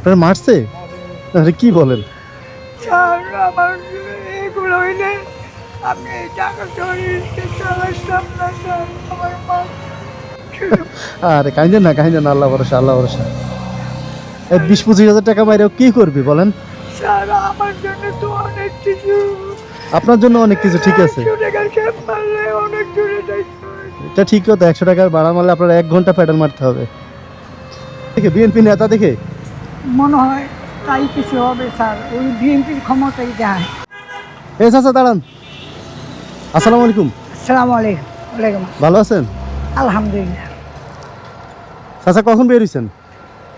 আপনার মারছে? আরে কি বলেন? স্যার আমার এগুলো হইলে আমি টাকা চলে চালাইতাম না স্যার। আমার মা আরে কাইন্দেন না আল্লাহ ভরসা আল্লাহ ভরসা। এই বিশ পঁচিশ হাজার টাকা মাইরেও কি করবি বলেন? স্যার আমার জন্য তো অনেক কিছু। আপনার জন্য অনেক কিছু ঠিক আছে। এটা ঠিক কথা একশো টাকার ভাড়া মারলে আপনার এক ঘণ্টা প্যাডেল মারতে হবে। দেখে বিএনপি নেতা দেখে মনে হয় তাই কিছু হবে স্যার। ওই বিএনপির ক্ষমতাই দেয়। এ চাচা দাঁড়ান। আসসালামু আলাইকুম। আসসালামু আলাইকুম। ওয়ালাইকুম ভালো আছেন। আলহামদুলিল্লাহ। চাচা কখন বের হয়েছেন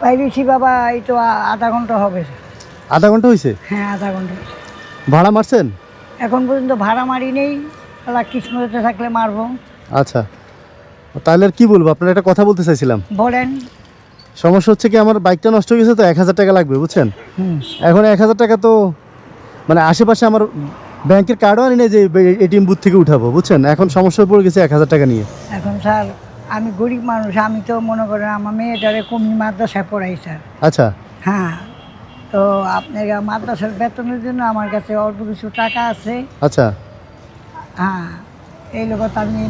পাইরেছি বাবা এই তো আধা ঘণ্টা হবে। আধা ঘণ্টা হয়েছে হ্যাঁ আধা ঘণ্টা ভাড়া মারছেন? এখন পর্যন্ত ভাড়া মারি নেই। আল্লাহ কিসমতে থাকলে মারবো। আচ্ছা। তাহলে আর কি বলব? আপনার একটা কথা বলতে চাইছিলাম। বলেন। সমস্যা হচ্ছে কি আমার বাইকটা নষ্ট হয়ে গেছে তো এক হাজার টাকা লাগবে বুঝছেন? এখন এক হাজার টাকা তো মানে আশেপাশে আমার ব্যাংকের কার্ডও আনি না যে এটিএম বুথ থেকে উঠাবো বুঝছেন? এখন সমস্যা পড়ে গেছে এক হাজার টাকা নিয়ে। এখন স্যার আমি গরিব মানুষ আমি তো মনে করেন আমার মেয়েটারে কমি মাদ্রাসায় পড়াই স্যার। আচ্ছা। হ্যাঁ তো আপনার মাদ্রাসার বেতনের জন্য আমার কাছে অল্প কিছু টাকা আছে। আচ্ছা। হ্যাঁ। এই লোক আমি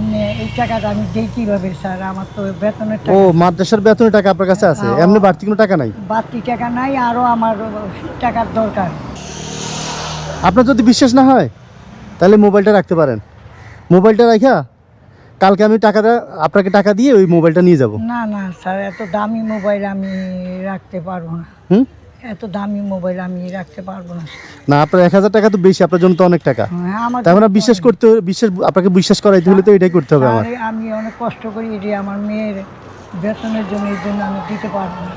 এই টাকাটা আমি দিই কীভাবে স্যার? আমার তো বেতনের ও মাদ্রাসার বেতনের টাকা আপনার কাছে আছে? এমনি বাড়তি কোনো টাকা নাই? বাড়তি টাকা নাই আরও আমার টাকার দরকার। আপনার যদি বিশ্বাস না হয় তাহলে মোবাইলটা রাখতে পারেন। মোবাইলটা রাখা কালকে আমি টাকাটা আপনাকে টাকা দিয়ে ওই মোবাইলটা নিয়ে যাব। না না স্যার এত দামি মোবাইল আমি রাখতে পারব না। হুম? এত দামি মোবাইল আমি রাখতে পারব না। না আপনার এক হাজার টাকা তো বেশি আপনার জন্য তো অনেক টাকা। হ্যাঁ, আমার তার মানে বিশ্বাস করতে বিশ্বাস আপনাকে বিশ্বাস করাইতে হলে তো এটাই করতে হবে আমার। আমি অনেক কষ্ট করি এটি আমার মেয়ের বেতনের জন্য এই জন্য আমি দিতে পারব না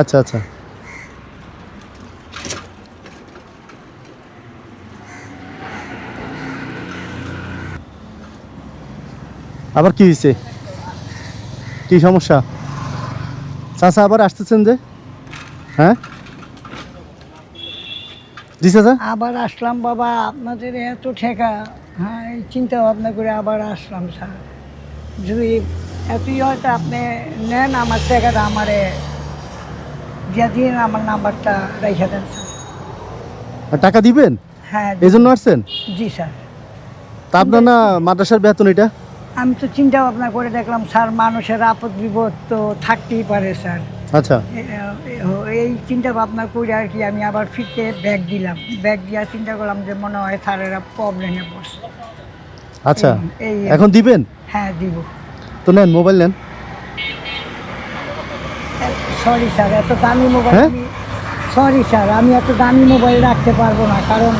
আচ্ছা আচ্ছা। আবার কি হয়েছে কি সমস্যা? চাচা আবার আসতেছেন যে? হ্যাঁ? জি চাচা? আবার আসলাম বাবা আপনাদের এত ঠেকা। হ্যাঁ চিন্তা ভাবনা করে আবার আসলাম স্যার। যদি এতই হয়তো আপনি নেন আমার টাকাটা আমারে দিয়ে দিন আমার নাম্বারটা রেখে দেন স্যার। টাকা দিবেন? হ্যাঁ এই জন্য আসছেন? জি স্যার। তা আপনার না মাদ্রাসার বেতন এটা? আমি তো চিন্তা ভাবনা করে দেখলাম স্যার মানুষের আপদ বিপদ তো থাকতেই পারে স্যার। আচ্ছা। এই চিন্তা ভাবনা করে আর কি আমি আবার ফিরতে ব্যাগ দিলাম। ব্যাগ দিয়ে চিন্তা করলাম যে মনে হয় স্যারেরা প্রবলেমে পড়ছে। আচ্ছা। এই এখন দিবেন? হ্যাঁ দিব। তো নেন মোবাইল নেন। সরি স্যার এত দামি মোবাইল হ্যাঁ? সরি স্যার আমি এত দামি মোবাইল রাখতে পারব না কারণ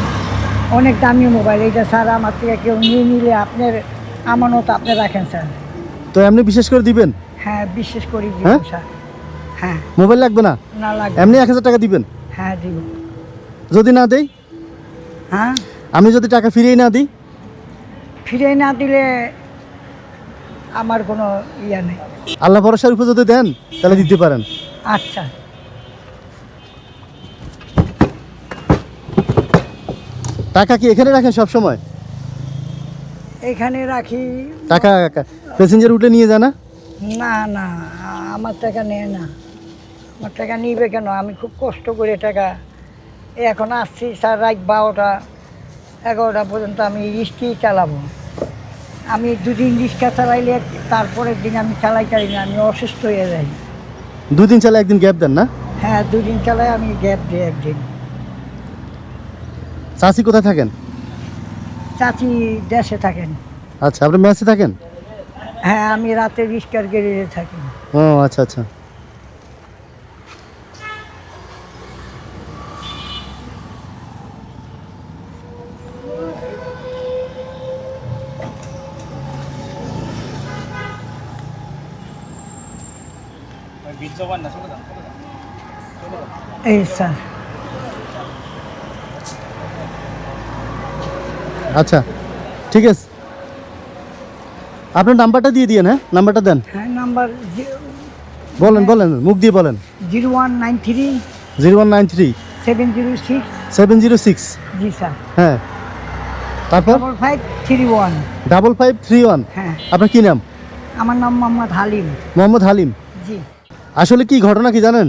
অনেক দামি মোবাইল এইটা স্যার আমার থেকে কেউ নিয়ে নিলে আপনার আমানত আপনি রাখেন স্যার। তো এমনি বিশেষ করে দিবেন? হ্যাঁ বিশেষ করি দিব হ্যাঁ? স্যার। হ্যাঁ। মোবাইল লাগবে না? না লাগবে। এমনি এক হাজার টাকা দিবেন? হ্যাঁ দিব। যদি না দেই? হ্যাঁ? আমি যদি টাকা ফিরিয়ে না দিই? ফিরে না দিলে আমার কোনো ইয়া নেই। আল্লাহ ভরসার উপর যদি দেন তাহলে দিতে পারেন। আচ্ছা। টাকা কি এখানে রাখেন সব সময় এখানে রাখি। টাকা প্যাসেঞ্জার উঠে নিয়ে যায় না না না আমার টাকা নেয় না। আমার টাকা নিবে কেন? আমি খুব কষ্ট করে টাকা এখন আসছি স্যার রাত বারোটা এগারোটা পর্যন্ত আমি রিস্কি চালাবো। আমি দুদিন রিক্সা চালাইলে তারপরের দিন আমি চালাই চালাই না আমি অসুস্থ হয়ে যাই। দুদিন চালে একদিন গ্যাপ দেন না? হ্যাঁ দুদিন চালাই আমি গ্যাপ দিই একদিন। চাষি কোথায় থাকেন? চাচি দেশে থাকেন। আচ্ছা আপনি ম্যাচে থাকেন? হ্যাঁ আমি রাতে রিক্সার গ্যারেজে থাকি। ও আচ্ছা আচ্ছা। এই স্যার। আচ্ছা ঠিক আছে। আপনার নাম্বারটা দিয়ে দিয়েন হ্যাঁ? নাম্বারটা দেন। হ্যাঁ নাম্বার বলেন বলেন মুখ দিয়ে বলেন। Zero one nine three zero one nine three seven zero six seven zero six. জি স্যার। হ্যাঁ। তারপর? Double five three one. Double five three one. হ্যাঁ। আপনার কি নাম? আমার নাম মোহাম্মদ হালিম। মোহাম্মদ হালিম। জি। আসলে কি ঘটনা কি জানেন?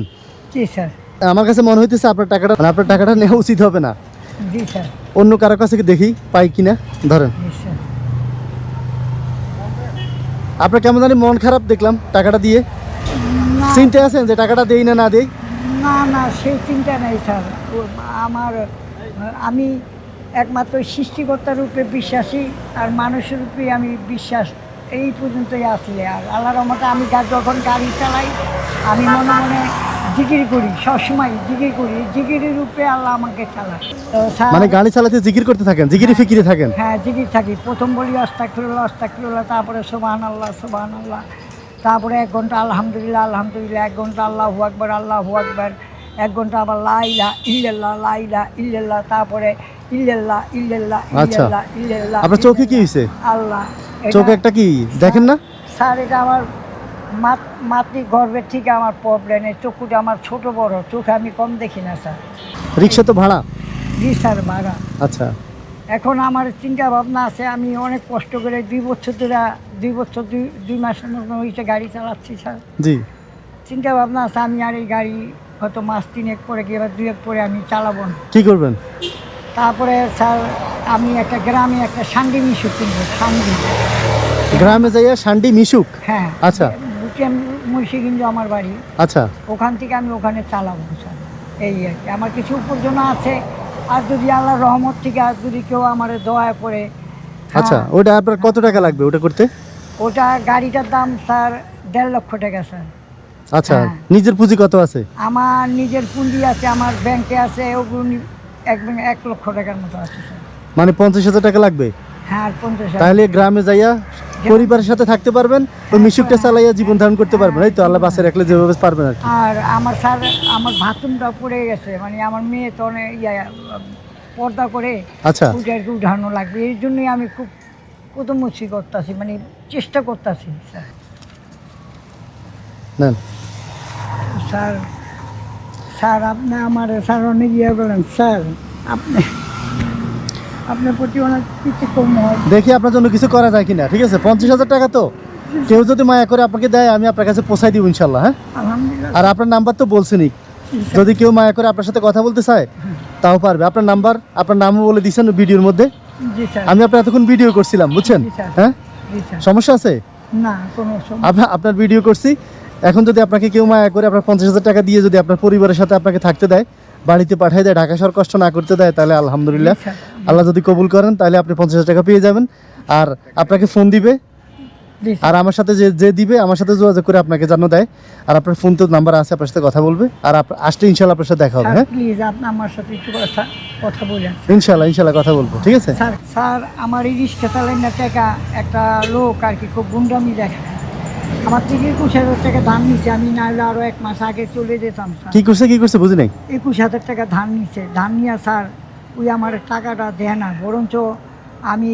জি স্যার। আমার কাছে মনে হইতেছে আপনার টাকাটা মানে আপনার টাকাটা নেওয়া উচিত হবে না। জি স্যার। অন্য কারও কাছে কি দেখি পাই কিনা? ধরেন। আপনার কেমন জানি মন খারাপ দেখলাম টাকাটা দিয়ে। চিন্তা আছেন যে টাকাটা দেই না না দেই? না না সেই চিন্তা নেই স্যার। আমার আমি একমাত্র সৃষ্টিকর্তার রূপে বিশ্বাসী আর মানুষের রূপে আমি বিশ্বাস এই পর্যন্তই আছি। আর আল্লাহর রহমতে আমি যখন গাড়ি চালাই আমি মনে মনে জিকির করি সবসময় জিকির করি জিকিরের রূপে আল্লাহ আমাকে চালায় তো স্যার মানে গাড়ি চালাতে জিকির করতে থাকেন জিকিরি ফিকিরে থাকেন? হ্যাঁ জিকির থাকি। প্রথম বলি অস্তাকুল্লাহ অস্তাকুল্লাহ তারপরে সোবাহান আল্লাহ সোবাহান আল্লাহ তারপরে এক ঘণ্টা আলহামদুলিল্লাহ আলহামদুলিল্লাহ এক ঘণ্টা আল্লাহ হু আকবর আল্লাহ হু আকবর এক ঘণ্টা আবার লাইলা ইল্লাল্লাহ লাইলা ইল্লাল্লাহ তারপরে ইল্লাল্লাহ ইল্লাল্লাহ আচ্ছা। ইল্লাল্লাহ ইল্লাল্লাহ আপনার চোখে কি হয়েছে আল্লাহ চোখে একটা কি? দেখেন না? স্যার এটা আমার মাত- গর্ভের থেকে আমার প্রবলেম এই চোখটা আমার ছোট বড় চোখে আমি কম দেখি না স্যার। রিক্সা তো ভাড়া? জি স্যার ভাড়া। আচ্ছা। এখন আমার চিন্তা ভাবনা আছে আমি অনেক কষ্ট করে দুই বছর ধরে দুই বছর দুই দুই মাসের মতো হয়েছে গাড়ি চালাচ্ছি স্যার। জি। চিন্তা ভাবনা আছে আমি আর এই গাড়ি হয়তো মাস তিনেক পরে কি এবার দুই এক পরে আমি চালাবো না। কি করবেন? তারপরে স্যার আমি একটা গ্রামে একটা সান্ডি মিশু কিনবো সান্ডি। গ্রামে যাইয়া সান্ডি মিশুক? হ্যাঁ। আচ্ছা। বুটিয়াম মুন্সি আমার বাড়ি। আচ্ছা। ওখান থেকে আমি ওখানে চালাবো স্যার। এই আর কি। আমার কিছু উপার্জন আছে। আর যদি আল্লাহ রহমত থেকে আর যদি কেউ আমার দয়া করে আচ্ছা হ্যাঁ, ওটা আপনার কত টাকা লাগবে ওটা করতে? ওটা গাড়িটার দাম স্যার দেড় লক্ষ টাকা স্যার। আচ্ছা হ্যাঁ। নিজের পুঁজি কত আছে? আমার নিজের পুঁজি আছে আমার ব্যাংকে আছে ওগুলো এক এক লক্ষ টাকার মতো আছে স্যার। মানে পঞ্চাশ হাজার টাকা লাগবে? হ্যাঁ পঞ্চাশ। তাহলে গ্রামে যাইয়া পরিবারের সাথে থাকতে পারবেন ওই মিশুকটা চালাইয়া জীবন ধারণ করতে পারবেন। এই তো আল্লাহ বাসে রাখলে যেভাবে পারবেন আর কি। আর আমার স্যার আমার বাথরুমটা পড়ে গেছে মানে আমার মেয়ে তো অনেক ইয়া পর্দা করে আচ্ছা। ওইটা আর কি উঠানো লাগবে এই জন্যই আমি খুব কদমুচি করতেছি মানে চেষ্টা করতেছি স্যার। নেন। স্যার স্যার আপনি আমার স্যার অনেক ইয়ে বলেন স্যার আপনি আপনার প্রতি অনেক কিছু কম হয়। দেখি আপনার জন্য কিছু করা যায় কিনা ঠিক আছে? পঞ্চাশ হাজার টাকা তো। কেউ যদি মায়া করে আপনাকে দেয় আমি আপনার কাছে পৌঁছাই দিব ইনশাল্লাহ হ্যাঁ? আর আপনার নাম্বার তো বলছেনই। যদি কেউ মায়া করে আপনার সাথে কথা বলতে চায় তাও পারবে। আপনার নাম্বার আপনার নামও বলে দিয়েছেন ভিডিওর মধ্যে। আমি আপনার এতক্ষণ ভিডিও করছিলাম বুঝছেন? হ্যাঁ? সমস্যা আছে? না কোনো আপনার আপনার ভিডিও করছি। এখন যদি আপনাকে কেউ মায়া করে আপনার পঞ্চাশ হাজার টাকা দিয়ে যদি আপনার পরিবারের সাথে আপনাকে থাকতে দেয় বাড়িতে পাঠিয়ে দেয় ঢাকা শহর কষ্ট না করতে দেয় তাহলে আলহামদুলিল্লাহ। আল্লাহ যদি কবুল করেন তাহলে আপনি পঞ্চাশ টাকা পেয়ে যাবেন। আর আপনাকে ফোন দিবে। আর আমার সাথে যে যে দিবে আমার সাথে যোগাযোগ করে আপনাকে জানো দেয়। আর আপনার ফোন তো নাম্বার আছে আপনার সাথে কথা বলবে। আর আসলে ইনশাল্লাহ আপনার সাথে দেখা হবে হ্যাঁ? প্লিজ আপনি আমার সাথে একটু কথা কথা বলেন। ইনশাল্লাহ ইনশাল্লাহ কথা বলব ঠিক আছে? স্যার স্যার আমার এই রিক্সা চালাই না টাকা একটা লোক আর কি খুব গুন্ডামি দেখায়। আমার থেকে একুশ হাজার টাকা ধান নিচ্ছে আমি না হলে আরও এক মাস আগে চলে যেতাম স্যার। কি করছে কি করছে বুঝি নাই? একুশ হাজার টাকা ধান নিচ্ছে ধান নিয়ে স্যার ওই আমার টাকাটা দেয় না। বরঞ্চ আমি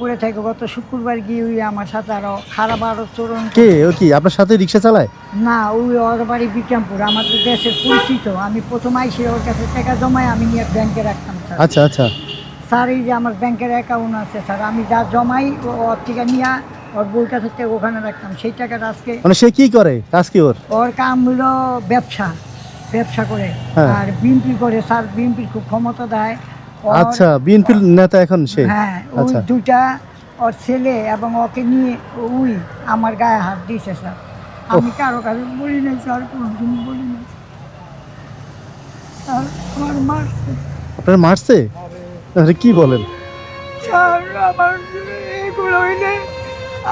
পড়ে থাকি গত শুক্রবার গিয়ে ওই আমার সাথে আরও খারাপ আরও চরণ কে? ও কি আপনার সাথে রিক্সা চালায়? না ওই ওর বাড়ি বিক্রমপুর আমাদের দেশের পরিচিত। আমি প্রথম আইসে ওর কাছে টাকা জমাই আমি নিয়ে ব্যাংকে রাখতাম স্যার। আচ্ছা আচ্ছা। স্যার এই যে আমার ব্যাংকের অ্যাকাউন্ট আছে স্যার আমি যা জমাই ও- ওর থেকে নিয়ে ওর বউর কাছে থেকে ওখানে রাখতাম। সেই টাকাটা আজকে মানে সে কি করে? কাজ কি ওর? ওর কাম হলো ব্যবসা ব্যবসা করে। হ্যাঁ। আর বিএনপি করে স্যার বিএনপির খুব ক্ষমতা দেয়। ওর- আচ্ছা বিএনপির নেতা এখন সে? হ্যাঁ ওই আচ্ছা। দুইটা ওর ছেলে এবং ওকে নিয়ে ওই আমার গায়ে হাত দিয়েছে স্যার। আমি কারও কাছে বলি নাই স্যার কোনোদিন বলি নাই। স্যার আমার মারছে। আপনার মারছে? আরে কি বলেন? স্যার আমার এগুলো হইলে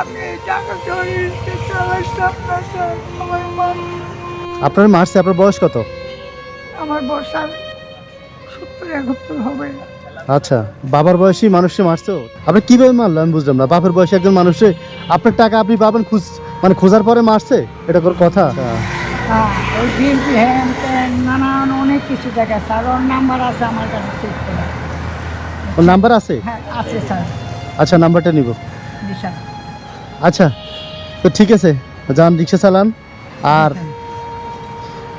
আমি টাকা চলে চালাইতাম না আমার মা আপনার মারছে আপনার বয়স কত? আমার বর্ষার সত্তর একাত্তর হবে। আচ্ছা বাবার বয়সী মানুষে মারছো আপনি কীভাবে মারলো আমি বুঝলাম না। বাপের বয়সী একজন মানুষে আপনার টাকা আপনি পাবেন খুঁজ মানে খোঁজার পরে মারছে এটা কোনো কথা? হ্যাঁ ওই বিএনপি হ্যান ত্যান নানান অনেক কিছু দেখা স্যার ওর নাম্বার আছে আমার কাছে সেভ করা। ওর নাম্বার আছে? হ্যাঁ আছে স্যার। আচ্ছা নাম্বারটা নিব। বিশাল আচ্ছা তো ঠিক আছে যান রিক্সা চালান। আর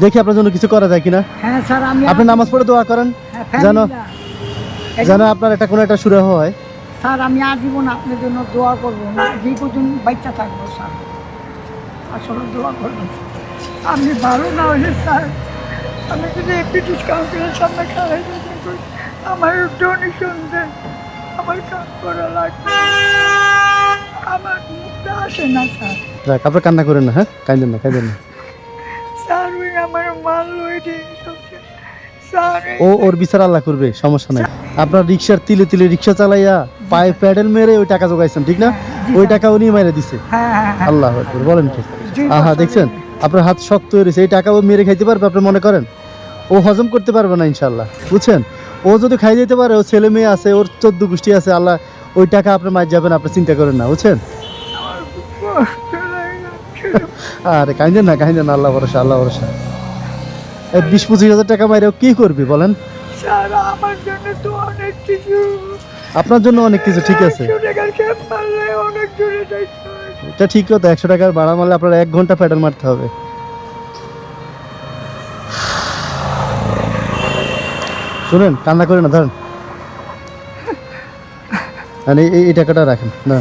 দেখি আপনার জন্য কিছু করা যায় কিনা। হ্যাঁ স্যার আমি আপনি নামাজ পড়ে দোয়া করেন হ্যাঁ। এই যেন আপনার একটা কোনো একটা সুরা হয়। স্যার আমি আজীবন আপনার জন্য দোয়া করব। না যে কদিন বাচ্চা থাকব স্যার। আসলে দোয়া করব। আপনি ভালো না হলে স্যার আমি যদি ব্রিটিশ কাউন্সিলের সামনে আমার ডোনেশন দেন। আমার কাজ করা লাগবে। না স্যার। যাক আপনার কান্না করেন না হ্যাঁ? কাঁদেন না কাঁদেন না। স্যার ওই আমার সবচেয়ে স্যার ও ওর বিচার আল্লাহ করবে সমস্যা নাই। আপনার রিক্সার তিলে তিলে রিক্সা চালাইয়া পায়ে প্যাডেল মেরে ওই টাকা জোগাইছেন ঠিক না? ওই টাকা উনি মেরে দিছে। হ্যাঁ হ্যাঁ হ্যাঁ। আল্লাহ বলেন কি? আহা দেখছেন? আপনার হাত শক্ত হয়ে রয়েছে এই টাকা ও মেরে খাইতে পারবে আপনি মনে করেন? ও হজম করতে পারবে না ইনশাল্লাহ বুঝছেন? ও যদি খাই দিতে পারে ও ছেলে মেয়ে আছে ওর চোদ্দ গোষ্ঠী আছে আল্লাহ ওই টাকা আপনি মার যাবেন আপনি চিন্তা করেন না বুঝছেন আমার খুব কষ্ট লাগে আরে কাইন্দেন না কাইন্দেন না আল্লাহ ভরসা আল্লাহ ভরসা। এই বিশ পঁচিশ হাজার টাকা মাইরে ও কি করবি বলেন? স্যার আমার জন্য তো অনেক কিছু। আপনার জন্য অনেক কিছু ঠিক আছে। এটা ঠিক কথা একশো টাকার ভাড়া মারলে আপনার এক ঘণ্টা প্যাডেল মারতে হবে। শুনেন কান্না করে না ধরেন। এই এই টাকাটা রাখেন না।